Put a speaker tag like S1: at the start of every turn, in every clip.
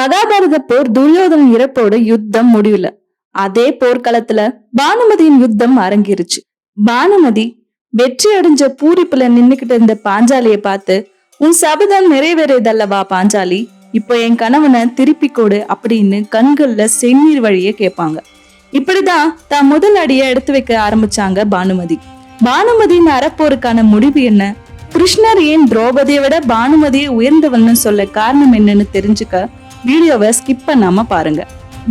S1: மகாபாரத போர் துரியோதனன் இறப்போட யுத்தம் முடியல. அதே போர்க்களத்துல பானுமதியின் யுத்தம் அரங்கிருச்சு. பானுமதி வெற்றி அடைஞ்ச பூரிப்புல நின்னுகிட்டு இருந்த பாஞ்சாலிய பார்த்து உன் சபதம் நிறைவேறியதல்லவா பாஞ்சாலி? இப்போ என் கணவனை திருப்பி கொடு அப்படின்னு கண்கள்ல செந்நீர் வழிய கேட்பாங்க. இப்படிதான் தான் முதல் அடியை எடுத்து வைக்க ஆரம்பிச்சாங்க பானுமதி. பானுமதியின் அறப்போருக்கான முடிவு என்ன? கிருஷ்ணர் ஏன் திரௌபதியை விட பானுமதியை உயர்ந்தவன்னு சொல்ல காரணம் என்னன்னு தெரிஞ்சுக்க வீடியோவை ஸ்கிப் பண்ணாம பாருங்க.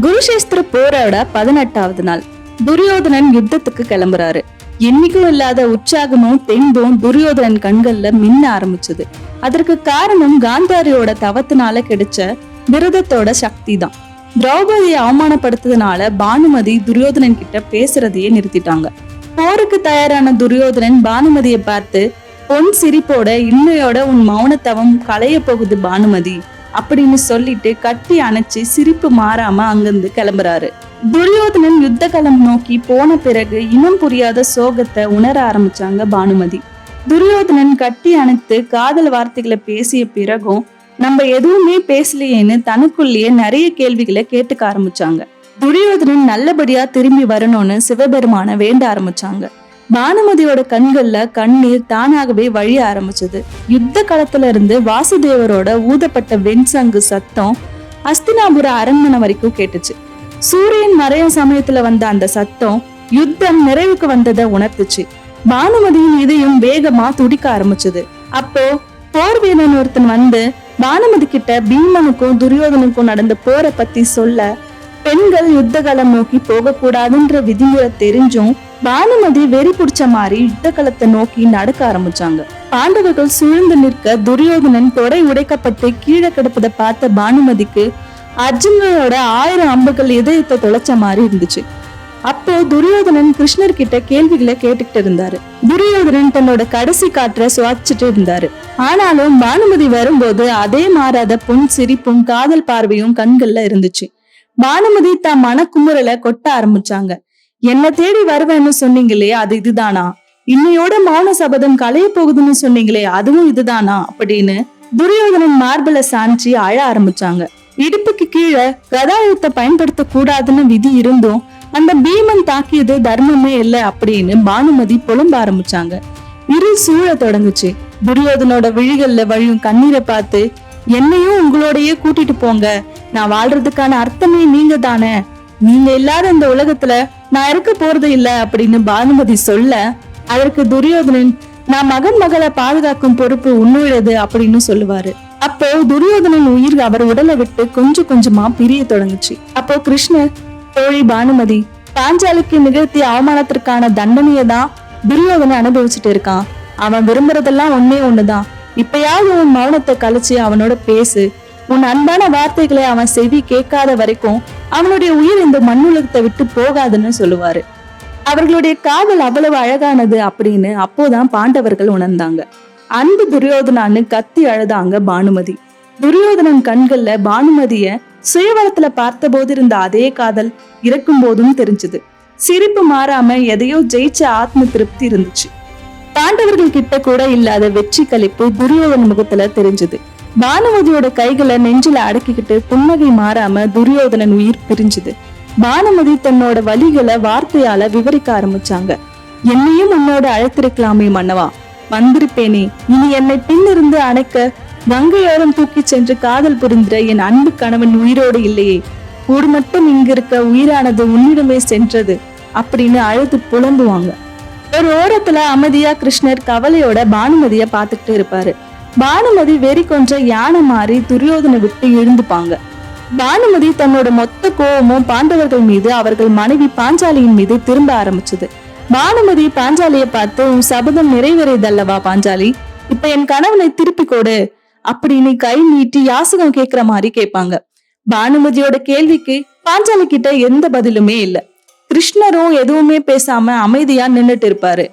S1: குருஷேஸ்திர போரோட பதினெட்டாவது நாள். துரியோதனன் யுத்தத்துக்கு கிளம்புறாரு. என்னைக்கும் இல்லாத உற்சாகமும் தெம்பும் துரியோதனன் கண்கள்ல மின்ன ஆரம்பிச்சது. அதற்கு காரணம் காந்தாரியோட தவத்தினால கிடைச்ச விரதத்தோட சக்தி தான் திரௌபதியை அவமானப்படுத்ததுனால பானுமதி துரியோதனன் கிட்ட பேசுறதையே நிறுத்திட்டாங்க. போருக்கு தயாரான துரியோதனன் பானுமதியை பார்த்து பொன் சிரிப்போட இன்னையோட உன் மௌனத்தவம் களைய போகுது பானுமதி. அப்படின்னு சொல்லிட்டு கட்டி அணைச்சு சிரிப்பு மாறாம அங்கிருந்து கிளம்புறாரு. துரியோதனன் யுத்த களம் நோக்கி போன பிறகு இனம் புரியாத சோகத்தை உணர ஆரம்பிச்சாங்க பானுமதி. துரியோதனன் கட்டி அணைத்து காதல் வார்த்தைகளை பேசிய பிறகும் நம்ம எதுவுமே பேசலையேன்னு தனக்குள்ளேயே நிறைய கேள்விகளை கேட்டுக்க ஆரம்பிச்சாங்க. துரியோதனன் நல்லபடியா திரும்பி வரணும்னு சிவபெருமான வேண்ட ஆரம்பிச்சாங்க. பானுமதியோட கண்கள்ல கண்ணீர் தானாகவே வழிய ஆரம்பிச்சது. யுத்த காலத்துல இருந்து வாசுதேவரோட ஊதப்பட்ட வெண்சங்கு சத்தம் அஸ்தினாபுர அரண்மனை வரைக்கும் கேட்டுச்சு. சூரியன் மறையும் சமயத்துல வந்த அந்த சத்தம் யுத்தம் நிறைவுக்கு வந்ததை உணர்த்துச்சு. பானுமதியின் இதயம் வேகமா துடிக்க ஆரம்பிச்சது. அப்போ போர் வீரன் ஒருத்தன் வந்து பானுமதி கிட்ட பீமனுக்கும் துரியோதனுக்கும் நடந்த போரை பத்தி சொல்ல பெண்கள் யுத்த காலம் நோக்கி போக கூடாதுன்ற விதிமுறை தெரிஞ்சும் பானுமதி வெறி பிடிச்ச மாதிரி யுத்த களத்தை நோக்கி நடக்க ஆரம்பிச்சாங்க. பாண்டவர்கள் சூழ்ந்து நிற்க துரியோதனன் தொடை உடைக்கப்பட்டு கீழே கிடப்பதை பார்த்த பானுமதிக்கு அர்ஜுனனோட ஆயிரம் அம்புகள் இதயத்தை தொலைச்ச மாதிரி இருந்துச்சு. அப்போ துரியோதனன் கிருஷ்ணர் கிட்ட கேள்விகளை கேட்டுக்கிட்டு இருந்தாரு. துரியோதனன் தன்னோட கடைசி காற்றை சுவாச்சிட்டு இருந்தாரு. ஆனாலும் பானுமதி வரும்போது அதே மாறாத புன் சிரிப்பும் காதல் பார்வையும் கண்கள்ல இருந்துச்சு. பானுமதி தான் மனக்குமுறல கொட்ட ஆரம்பிச்சாங்க. என்ன தேடி வருவேன்னு சொன்னீங்களே அது இதுதானா? இன்னையோட மௌன சபதம் கலைய போகுதுன்னு சொன்னீங்களே அதுவும் இதுதானா? அப்படின்னு துரியோதனன் மார்பல சாஞ்சி அழ ஆரம்பிச்சாங்க. இடுப்புக்கு கீழே கதாயுத்தை பயன்படுத்த கூடாதுன்னு விதி இருந்தும் அந்த பீமன் தாக்கியது தர்மமே இல்லை அப்படின்னு பானுமதி புலம்ப ஆரம்பிச்சாங்க. இருள் சூழ தொடங்குச்சு. துரியோதனோட விழிகள்ல வழியும் கண்ணீரை பார்த்து என்னையும் உங்களோடயே கூட்டிட்டு போங்க. நான் வாழ்றதுக்கான அர்த்தமே நீங்க தானே நீங்க இல்லாத இந்த உலகத்துல நான் இருக்க போறது இல்ல அப்படின்னு பானுமதி சொல்ல அதற்கு துரியோதனன் நான் மகன் மகளை பாதுகாக்கும் பொறுப்பு உன்னுடையது அப்படின்னு சொல்லுவாரு. அப்போ துரியோதனன் உயிர் அவர் உடலை விட்டு கொஞ்சம் கொஞ்சமா பிரிய தொடங்குச்சு. அப்போ கிருஷ்ணர் தோழி பானுமதி பாஞ்சாலிக்கு நிகழ்த்திய அவமானத்திற்கான தண்டனையை தான் துரியோதனன் அனுபவிச்சுட்டு இருக்கான். அவன் விரும்புறதெல்லாம் ஒன்னே ஒண்ணுதான். இப்பயாவது உன் மௌனத்தை கழிச்சு அவனோட பேசு. உன் அன்பான வார்த்தைகளை அவன் செவி கேட்காத வரைக்கும் அவனுடைய உயிர் இந்த மண்ணுலகத்தை விட்டு போகாதுன்னு சொல்லுவாரு. அவர்களுடைய காதல் அவ்வளவு அழகானது அப்படின்னு அப்போதான் பாண்டவர்கள் உணர்ந்தாங்க. அன்பு துரியோதனான்னு கத்தி அழுதாங்க பானுமதி. துரியோதனன் கண்கள்ல பானுமதிய சுயவரத்துல பார்த்த போது இருந்த அதே காதல் இறக்கும் போதும் தெரிஞ்சது. சிரிப்பு மாறாம எதையோ ஜெயிச்ச ஆத்ம திருப்தி இருந்துச்சு. பாண்டவர்கள் கிட்ட கூட இல்லாத வெற்றி கழிப்பு துரியோதன முகத்துல தெரிஞ்சது. பானுமதியோட கைகளை நெஞ்சில அடக்கிக்கிட்டு புன்னகை மாறாம துரியோதனன் உயிர் பிரிஞ்சுது. பானுமதி தன்னோட வலிகளை வார்த்தையால விவரிக்க ஆரம்பிச்சாங்க. என்னையும் உன்னோட அழைத்திருக்கலாமே மன்னவா. வந்திருப்பேனே. இனி என்னை பின்னிருந்து அணைக்க கங்கையோரம் தூக்கி சென்று காதல் புரிந்திர என் அன்பு கணவன் உயிரோடு இல்லையே. ஒரு மட்டும் இங்கிருக்க உயிரானது உன்னிடமே சென்றது அப்படின்னு அழுது புலம்புவாங்க. ஒரு ஓரத்துல அமைதியா கிருஷ்ணர் கவலையோட பானுமதிய பாத்துக்கிட்டு இருப்பாரு. பானுமதி வெறி கொன்ற யானை மாறி துரியோதனை விட்டு எழுந்துப்பாங்க. பானுமதி தன்னோட மொத்த கோபமும் பாண்டவர்கள் மீது அவர்கள் மனைவி பாஞ்சாலியின் மீது திரும்ப ஆரம்பிச்சது. பானுமதி பாஞ்சாலிய பார்த்து உன் சபதம் நிறைவேறியதல்லவா பாஞ்சாலி? இப்ப என் கணவனை திருப்பி கொடு. அப்படின்னு கை நீட்டி யாசகம் கேக்குற மாதிரி கேட்பாங்க. பானுமதியோட கேள்விக்கு பாஞ்சாலி கிட்ட எந்த பதிலுமே இல்ல. கிருஷ்ணரும் எதுவுமே பேசாம அமைதியா நின்னுட்டு இருப்பாரு.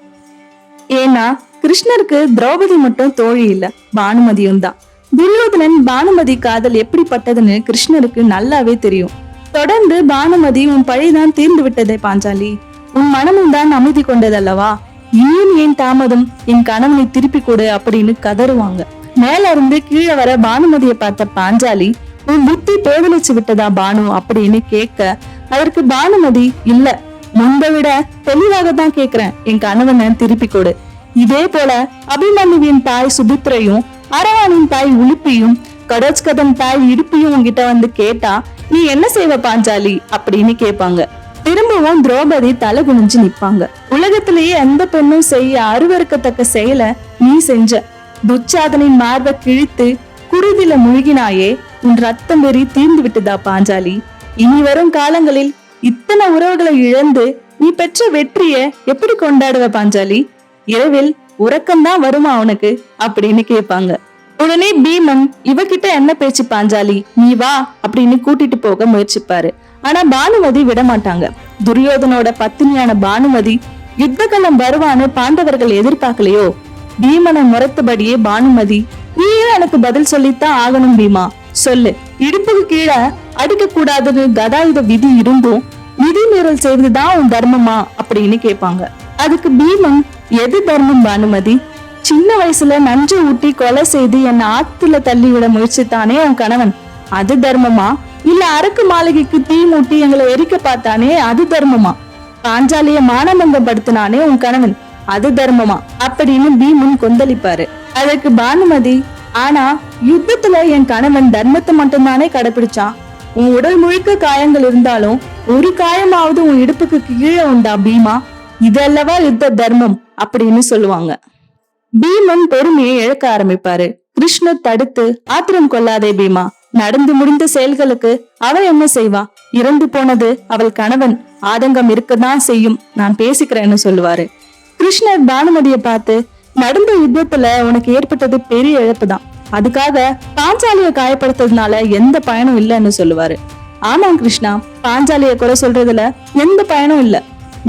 S1: ஏன்னா கிருஷ்ணருக்கு திரௌபதி மட்டும் தோழி இல்ல பானுமதியும் தான். துரியோதனன் பானுமதி காதல் எப்படிப்பட்டதுன்னு கிருஷ்ணருக்கு நல்லாவே தெரியும். தொடர்ந்து பானுமதி உன் பழிதான் தீர்ந்து விட்டதே பாஞ்சாலி. உன் மனமும் தான் அமைதி கொண்டதல்லவா? இனியும் ஏன் தாமதம்? என் கணவனை திருப்பி கொடு அப்படின்னு கதறுவாங்க. மேல இருந்து கீழே வர பானுமதியை பார்த்த பாஞ்சாலி உன் புத்தி பேதலிச்சு விட்டதா பானு? அப்படின்னு கேட்க அதற்கு பானுமதி இல்ல. முன்பை விட தெளிவாக தான் கேக்குறேன். என் கணவனை திருப்பி கொடு. இதே போல அபிமன்யுவின் தாய் சுபித்ரையும் அரவானின் தாய் உலுப்பியும் கடோஜ்கதன் தாய் இடுப்பியும் உங்ககிட்ட வந்து கேட்டா நீ என்ன செய்வ பாஞ்சாலி? அப்படின்னு கேட்பாங்க. திரும்பவும் திரௌபதி தலை குனிஞ்சு நிப்பாங்க உலகத்திலேயே எந்த பெண்ணும் செய்ய அருவருக்கத்தக்க செயலை நீ செஞ்ச. துச்சாதனின் மார்பை கிழித்து குருதில முழுகினாயே உன் ரத்தம் வெறி தீர்ந்து விட்டுதா பாஞ்சாலி? இனி வரும் காலங்களில் இத்தனை உறவுகளை இழந்து நீ பெற்ற வெற்றிய எப்படி கொண்டாடுவ பாஞ்சாலி? இரவில் உறக்கம்தான் வருமா அவனுக்கு அப்படின்னு கேட்பாங்க. உடனே பீமன் இவகிட்ட என்ன பேச்சு பாஞ்சாலி? நீ வா அப்படின்னு கூட்டிட்டு போக முயற்சிப்பாரு. ஆனா பானுமதி விட மாட்டாங்க துரியோதனோட பத்தினியான பானுமதி யுத்தகலம் வருவான்னு பாண்டவர்கள் எதிர்பார்க்கலையோ? பீமனை முறைத்தபடியே பானுமதி நீயே எனக்கு பதில் சொல்லித்தான் ஆகணும் பீமா. சொல்லு. இடுப்புக்கு கீழே அடிக்க கூடாதுன்னு கதாயுத விதி இருந்தும் விதி மீறல் செய்வதுதான் உன் தர்மமா? அப்படின்னு கேட்பாங்க. அதுக்கு பீமன் எது தர்மம் பானுமதி? சின்ன வயசுல நஞ்சு ஊட்டி கொலை செய்து என்னை ஆத்துல தள்ளி விட முயற்சித்தானே உன் கணவன்? அது தர்மமா? இல்ல அரக்கு மாளிகைக்கு தீ மூட்டி எங்களை எரிக்க பார்த்தானே அது தர்மமா? பாஞ்சாலிய மானபங்கப்படுத்தினானே உன் கணவன் அது தர்மமா? அப்படின்னு பீமன் கொந்தளிப்பாரு. அதற்கு பானுமதி ஆனா யுத்தத்துல என் கணவன் தர்மத்தை மட்டும்தானே கடைபிடிச்சான் உன் உடல் முழுக்க காயங்கள் இருந்தாலும் ஒரு காயமாவது உன் இடுப்புக்கு கீழே உண்டா பீமா? இதல்லவா யுத்த தர்மம் அப்படின்னு சொல்லுவாங்க. பீமன் பெருமையை இழக்க ஆரம்பிப்பாரு. கிருஷ்ணர் தடுத்து ஆத்திரம் கொள்ளாதே பீமா. நடந்து முடிந்த செயல்களுக்கு அவள் என்ன செய்வா? இறந்து போனது அவள் கணவன். ஆதங்கம் இருக்கதான் செய்யும். நான் பேசிக்கிறேன்னு சொல்லுவாரு. கிருஷ்ணர் பானுமதியை பார்த்து நடந்த யுத்தத்துல உனக்கு ஏற்பட்டது பெரிய இழப்பு தான் அதுக்காக பாஞ்சாலிய காயப்படுத்துறதுனால எந்த பயனும் இல்லைன்னு சொல்லுவாரு. ஆமா கிருஷ்ணா பாஞ்சாலிய குறை சொல்றதுல எந்த பயனும் இல்ல.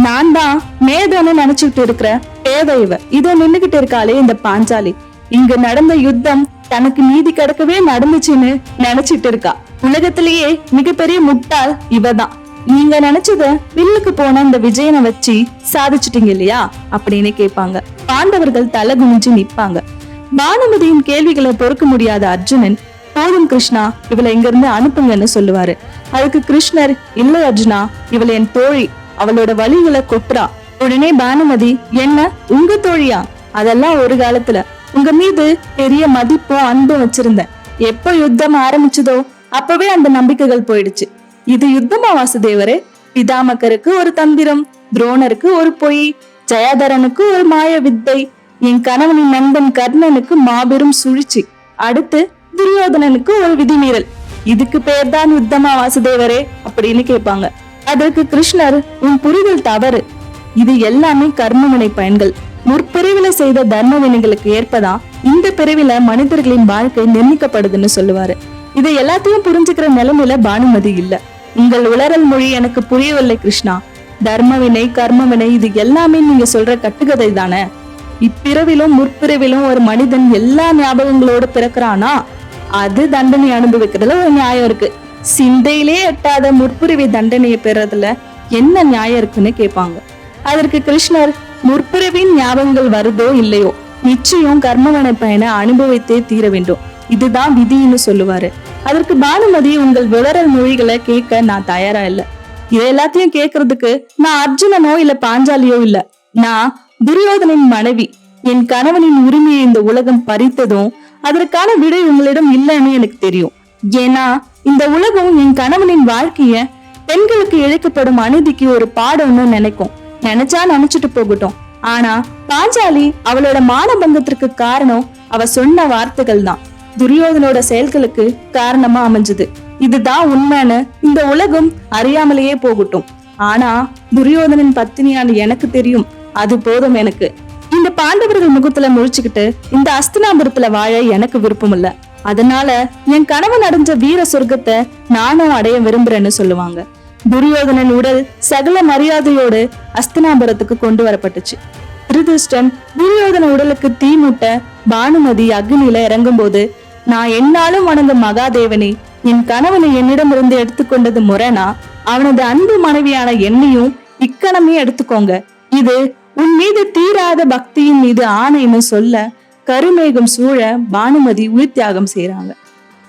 S1: நான் தான் மேதன்னு நினைச்சுட்டு இருக்கிற பேத இவ. இதோ நின்னுகிட்டு இருக்காளே இந்த பாஞ்சாலி. இங்க நடந்த யுத்தம் தனக்கு நீதி கிடக்கவே நடந்துச்சுன்னு நினைச்சிட்டு இருக்கா. உலகத்திலேயே மிகப்பெரிய முட்டாள் இவதான் நீங்க நினைச்சத வில்லுக்கு போன இந்த விஜயனை வச்சு சாதிச்சிட்டீங்க இல்லையா? அப்படின்னு கேட்பாங்க. பாண்டவர்கள் தலை குனிஞ்சு நிப்பாங்க பானுமதியின் கேள்விகளை பொறுக்க முடியாத அர்ஜுனன் போதும் கிருஷ்ணா இவளை இங்க இருந்து அனுப்புங்கன்னு சொல்லுவாரு. அதுக்கு கிருஷ்ணர் இல்லை அர்ஜுனா இவளை என் தோழி அவளோட வழிகளை கொட்டுறா. உடனே பானுமதி என்ன? உங்க தோழியா? அதெல்லாம் ஒரு காலத்துல. உங்க மீது பெரிய மதிப்பும் அன்பும் வச்சிருந்தேன். எப்போ யுத்தம் ஆரம்பிச்சதோ அப்பவே அந்த நம்பிக்கைகள் போயிடுச்சு. இது யுத்தமா வாசுதேவரே? பிதாமகருக்கு ஒரு தந்திரம் துரோணருக்கு ஒரு பொய் ஜெயாதரனுக்கு ஒரு மாய வித்தை என் கணவனின் நண்பன் கர்ணனுக்கு மாபெரும் சுழிச்சி அடுத்து துரியோதனனுக்கு ஒரு விதிமீறல். இதுக்கு பேர் தான் யுத்தமா வாசுதேவரே? அப்படின்னு கேட்பாங்க. அதற்கு கிருஷ்ணர் உன் புரிதல் தவறு. இது எல்லாமே கர்மவினை பயன்கள். முற்பிரிவில செய்த தர்ம வினைகளுக்கு ஏற்பதான் இந்த பிரிவில மனிதர்களின் வாழ்க்கை நிர்ணயிக்கப்படுதுன்னு சொல்லுவாரு. இதை எல்லாத்தையும் புரிஞ்சுக்கிற நிலைமையில பானுமதி இல்ல. உங்கள் உளறல் மொழி எனக்கு புரியவில்லை கிருஷ்ணா. தர்மவினை கர்மவினை இது எல்லாமே நீங்க சொல்ற கட்டுக்கதை தானே. இப்பிறவிலும் முற்பிறவிலும் ஒரு மனிதன் எல்லா ஞாபகங்களோட பிறக்கிறானா? அது தண்டனை அனுபவிக்கிறதுல ஒரு நியாயம் இருக்கு. சிந்தையிலே எட்டாத முற்பிறவி தண்டனையை பெறதுல என்ன நியாயம் இருக்குன்னு கேட்பாங்க. அதற்கு கிருஷ்ணர் முற்பிறவின் ஞாபகங்கள் வருதோ இல்லையோ நிச்சயம் கர்மவன பயனை அனுபவித்தே தீர வேண்டும். இதுதான் விதின்னு சொல்லுவாரு. அதற்கு பானுமதி உங்கள் விளறல் மொழிகளை கேட்க நான் தயாரா இல்ல. இது எல்லாத்தையும் கேட்கறதுக்கு நான் அர்ஜுனனோ இல்ல பாஞ்சாலியோ இல்ல. நான் துரியோதனின் மனைவி. என் கணவனின் உரிமையை இந்த உலகம் பறித்ததும் அதற்கான விடை உங்களிடம் இல்லைன்னு எனக்கு தெரியும். ஏன்னா இந்த உலகம் என் கணவனின் வாழ்க்கைய பெண்களுக்கு இழைக்கப்படும் அநீதிக்கு ஒரு பாடம்னு நினைக்கும். நினைச்சா நினைச்சிட்டு போகட்டும். ஆனா பாஞ்சாலி அவளோட மானபங்கத்திற்கு காரணம் அவ சொன்ன வார்த்தைகள் தான். துரியோதனோட செயல்களுக்கு காரணமா அமைஞ்சது. இதுதான் உண்மைன்னு இந்த உலகம் அறியாமலேயே போகட்டும். ஆனா துரியோதனின் பத்தினியான எனக்கு தெரியும். அது போதும் எனக்கு. இந்த பாண்டவர்கள் முகத்துல முழிச்சுக்கிட்டு இந்த அஸ்தினாபுரத்துல வாழ எனக்கு விருப்பம் இல்ல அதனால என் கனவு அடைஞ்ச வீர சொர்க்கத்தை நானும் அடைய விரும்புறேன்னு சொல்லுவாங்க. துரியோதனன் உடல் சகல மரியாதையோடு அஸ்தினாபுரத்துக்கு கொண்டு வரப்பட்டுச்சு. திருதிருஷ்டன் துரியோதன உடலுக்கு தீ மூட்ட பானுமதி அக்னியில இறங்கும்போது நான் என்னாலும் வணங்க மகாதேவனே என் கணவனை என்னிடமிருந்து எடுத்துக்கொண்டது முறைனா அவனது அன்பு மனைவியான என்னையும் இக்கணமே எடுத்துக்கோங்க. இது உன் மீது தீராத பக்தியின் மீது ஆணைன்னு சொல்ல கருமேகம் சூழ பானுமதி உயிர் தியாகம் செய்யறாங்க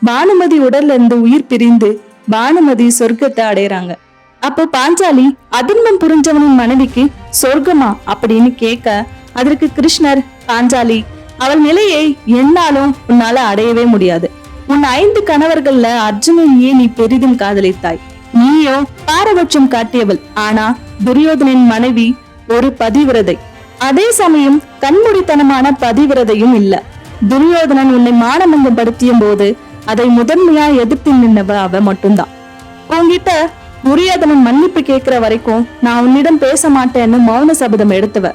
S1: பானுமதி உடல்ல இருந்து உயிர் பிரிந்து பானுமதி சொர்க்கத்தை அடையறாங்க அப்போ பாஞ்சாலி அதிர்மம் புரிஞ்சவனின் மனைவிக்கு சொர்க்கமா? அப்படின்னு கேட்க அதற்கு கிருஷ்ணர் பாஞ்சாலி அவள் நிலையை என்னாலும் உன்னால அடையவே முடியாது. உன் ஐந்து கணவர்கள்ல அர்ஜுனனையே நீ பெரிதும் காதலித்தாய்? நீயோ பாரபட்சம் காட்டியவள். ஆனா துரியோதனின் மனைவி ஒரு பதிவிரதை. அதே சமயம் கண்மூடித்தனமான பதிவிரதையும் இல்ல. துரியோதனன் உன்னை மானமங்கம் படுத்திய போது அதை முதன்மையா எதிர்த்து நின்னவ அவ மட்டும்தான். உங்ககிட்ட துரியோதனன் மன்னிப்பு கேட்கிற வரைக்கும் நான் உன்னிடம் பேச மாட்டேன்னு மௌன சபதம் எடுத்தவ.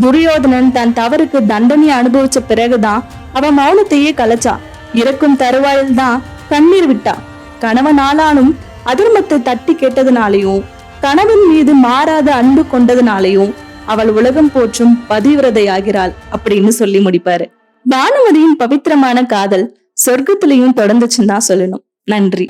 S1: துரியோதனன் தன் தவறுக்கு தண்டனை அனுபவிச்ச பிறகுதான் அவ மௌனத்தையே கலைச்சா. இறக்கும் தருவாயில் தான் கண்ணீர் விட்டா. கணவன் அதிர்மத்தை தட்டி கேட்டதுனாலையும் கணவன் மீது மாறாத அன்பு கொண்டதுனாலையும் அவள் உலகம் போற்றும் பதிவிரதை ஆகிறாள் அப்படின்னு சொல்லி முடிப்பாரு. பானுமதியின் பவித்திரமான காதல் சொர்க்கத்திலையும் தொடர்ந்துச்சுன்னு தான் சொல்லணும். நன்றி.